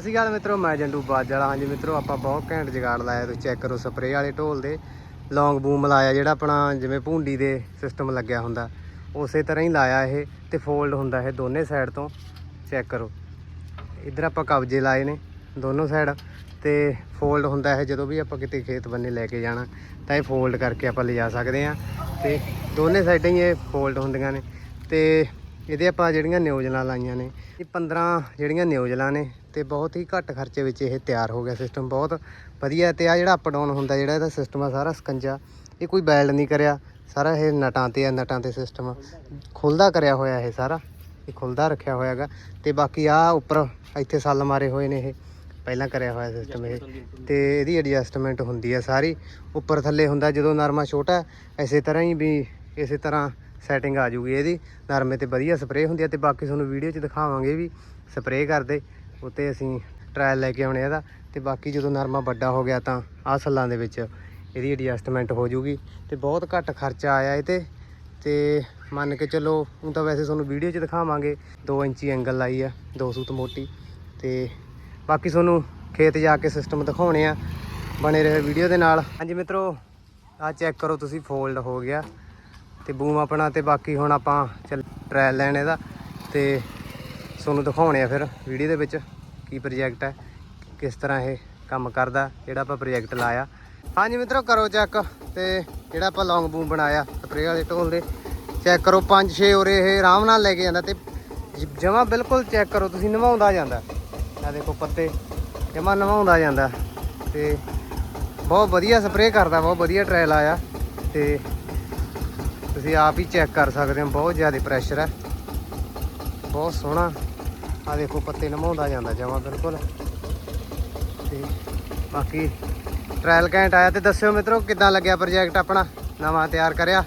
ਅਸੀਂ ਗੱਲ ਮਿੱਤਰੋ, ਮੈਂ ਜੰਡੂ ਬਾਜ ਵਾਲਾ ਹਾਂਜੀ ਮਿੱਤਰੋ, ਆਪਾਂ ਬਹੁਤ ਘੈਂਟ ਜਗਾੜ ਲਾਇਆ ਤੁਸੀਂ ਚੈੱਕ ਕਰੋ ਸਪਰੇਅ ਵਾਲੇ ਢੋਲ ਦੇ। ਲੌਂਗ ਬੂਮ ਲਾਇਆ ਜਿਹੜਾ ਆਪਣਾ ਜਿਵੇਂ ਭੁੰਡੀ ਦੇ ਸਿਸਟਮ ਲੱਗਿਆ ਹੁੰਦਾ। ਉਸੇ ਤਰ੍ਹਾਂ ਹੀ ਲਾਇਆ ਇਹ ਤੇ ਫੋਲਡ ਹੁੰਦਾ ਇਹ ਦੋਨੇ ਸਾਈਡ ਤੋਂ। ਚੈੱਕ ਕਰੋ। ਇੱਧਰ ਆਪਾਂ ਕਬਜੇ ਲਾਏ ਨੇ ਦੋਨੋਂ ਸਾਈਡ ਤੇ ਫੋਲਡ ਹੁੰਦਾ ਹੈ ਜਦੋਂ ਵੀ ਆਪਾਂ ਕਿਤੇ ਖੇਤ ਬੰਨੇ ਲੈ ਕੇ ਜਾਣਾ, ਤਾਂ ਇਹ ਫੋਲਡ ਕਰਕੇ ਆਪਾਂ ਲਿਜਾ ਸਕਦੇ ਆ ਤੇ ਦੋਨੇ ਸਾਈਡਾਂ ਹੀ ਇਹ ਫੋਲਡ ਹੁੰਦੀਆਂ ਨੇ। ਤੇ ਇਹਦੇ ਆਪਾਂ ਜਿਹੜੀਆਂ ਨਿਊਜ਼ਲਾਂ ਲਾਈਆਂ ਨੇ ਇਹ 15 ਜਿਹੜੀਆਂ ਨਿਊਜ਼ਲਾਂ ਨੇ ਤੇ ਬਹੁਤ ਹੀ ਘੱਟ ਖਰਚੇ ਵਿੱਚ ਇਹ ਤਿਆਰ ਹੋ ਗਿਆ ਸਿਸਟਮ ਬਹੁਤ ਵਧੀਆ ਤੇ ਆ ਜਿਹੜਾ ਅਪ ਡਾਊਨ ਹੁੰਦਾ ਜਿਹੜਾ ਇਹਦਾ ਸਿਸਟਮ ਆ ਸਾਰਾ ਸਕੰਜਾ ਇਹ ਕੋਈ ਬੈਲਡ ਨਹੀਂ ਕਰਿਆ ਸਾਰਾ ਇਹ ਨਟਾਂ ਤੇ ਆ ਨਟਾਂ ਤੇ ਸਿਸਟਮ ਖੁੱਲਦਾ ਕਰਿਆ ਹੋਇਆ ਇਹ ਸਾਰਾ ਇਹ ਖੁੱਲਦਾ ਰੱਖਿਆ ਹੋਇਆ ਹੈਗਾ ਤੇ ਬਾਕੀ ਆ ਉੱਪਰ ਇੱਥੇ ਸੱਲ ਮਾਰੇ ਹੋਏ ਨੇ ਇਹ ਪਹਿਲਾਂ ਕਰਿਆ ਹੋਇਆ ਸਿਸਟਮ ਇਹ ਤੇ ਇਹਦੀ ਐਡਜਸਟਮੈਂਟ ਹੁੰਦੀ ਹੈ ਸਾਰੀ ਉੱਪਰ ਥੱਲੇ ਹੁੰਦਾ ਜਦੋਂ ਨਰਮਾ ਛੋਟਾ ਹੈ, ਇਸੇ ਤਰ੍ਹਾਂ ਹੀ ਵੀ ਇਸੇ ਤਰ੍ਹਾਂ ਸੈਟਿੰਗ ਆ ਜੂਗੀ ਇਹਦੀ। ਨਰਮੇ ਤੇ ਵਧੀਆ ਸਪਰੇਅ ਹੁੰਦੀ ਹੈ ਤੇ ਬਾਕੀ ਤੁਹਾਨੂੰ ਵੀਡੀਓ 'ਚ ਦਿਖਾਵਾਂਗੇ ਵੀ ਸਪਰੇਅ ਕਰਦੇ। ਉੱਤੇ ਅਸੀਂ ਟਰਾਇਲ ਲੈ ਕੇ ਆਉਣੇ ਇਹਦਾ। ਤੇ ਬਾਕੀ ਜਦੋਂ ਨਰਮਾ ਵੱਡਾ ਹੋ ਗਿਆ ਤਾਂ ਆਹ ਸੱਲਾਂ ਦੇ ਵਿੱਚ ਇਹਦੀ ਐਡਜਸਟਮੈਂਟ ਹੋ ਜੂਗੀ। ਤੇ ਬਹੁਤ ਘੱਟ ਖਰਚਾ ਆਇਆ ਇਹ ਤੇ। ਤੇ ਮੰਨ ਕੇ ਚੱਲੋ, ਹੁਣ ਤਾਂ ਵੈਸੇ ਤੁਹਾਨੂੰ ਵੀਡੀਓ 'ਚ ਦਿਖਾਵਾਂਗੇ। 2 ਇੰਚੀ ਐਂਗਲ ਲਾਈ ਆ 2 ਸੂਤ ਮੋਟੀ। ਤੇ ਬਾਕੀ ਤੁਹਾਨੂੰ ਖੇਤ ਜਾ ਕੇ ਸਿਸਟਮ ਦਿਖਾਉਣੇ ਆ ਬਣੇ ਰਹੇ ਵੀਡੀਓ ਦੇ ਨਾਲ। ਹਾਂਜੀ ਮਿੱਤਰੋ ਆ ਚੈੱਕ ਕਰੋ ਤੁਸੀਂ ਫੋਲਡ ਹੋ ਗਿਆ। ਤੇ ਬੂਮ ਆਪਣਾ ਤੇ ਬਾਕੀ ਹੁਣ ਆਪਾਂ ਚੱਲ ਟ੍ਰਾਇਲ ਲੈਣ ਇਹਦਾ ਤੇ ਤੁਹਾਨੂੰ ਦਿਖਾਉਣੇ ਆ ਫਿਰ ਵੀਡੀਓ ਦੇ ਵਿੱਚ ਕੀ ਪ੍ਰੋਜੈਕਟ ਹੈ, ਕਿਸ ਤਰ੍ਹਾਂ ਇਹ ਕੰਮ ਕਰਦਾ, ਜਿਹੜਾ ਆਪਾਂ ਪ੍ਰੋਜੈਕਟ ਲਾਇਆ। ਹਾਂਜੀ ਮਿੱਤਰੋ, ਕਰੋ ਚੈੱਕ ਤੇ ਜਿਹੜਾ ਆਪਾਂ ਲੌਂਗ ਬੂਮ ਬਣਾਇਆ ਸਪਰੇਅ ਵਾਲੇ ਢੋਲ ਦੇ ਚੈੱਕ ਕਰੋ 5-6 ਉਰੇ ਇਹ ਆਰਾਮ ਨਾਲ ਲੈ ਕੇ ਜਾਂਦਾ ਤੇ ਜਮਾ ਬਿਲਕੁਲ ਚੈੱਕ ਕਰੋ, ਤੁਸੀਂ ਨਵਾਉਂਦਾ ਜਾਂਦਾ। ਆ ਦੇਖੋ ਪੱਤੇ, ਜਮਾ ਨਵਾਉਂਦਾ ਜਾਂਦਾ ਤੇ ਬਹੁਤ ਵਧੀਆ ਸਪਰੇਅ ਕਰਦਾ, ਬਹੁਤ ਵਧੀਆ ਟ੍ਰਾਇਲ ਆਇਆ ਤੇ ਤੁਸੀਂ ਆਪ ਹੀ ਚੈੱਕ ਕਰ ਸਕਦੇ ਹੋ, ਬਹੁਤ ਜ਼ਿਆਦਾ ਪ੍ਰੈਸ਼ਰ ਹੈ। ਬਹੁਤ ਸੋਹਣਾ। ਆ ਦੇਖੋ, ਪੱਤੇ ਨਮਾਉਂਦਾ ਜਾਂਦਾ ਜਮਾ, ਬਿਲਕੁਲ। ਤੇ ਬਾਕੀ ਟ੍ਰਾਇਲ ਕੈਂਟ ਆਇਆ ਤੇ ਦੱਸਿਓ ਮਿੱਤਰੋ, ਕਿੱਦਾਂ ਲੱਗਿਆ ਪ੍ਰੋਜੈਕਟ ਆਪਣਾ? ਨਵਾਂ ਤਿਆਰ ਕਰਿਆ।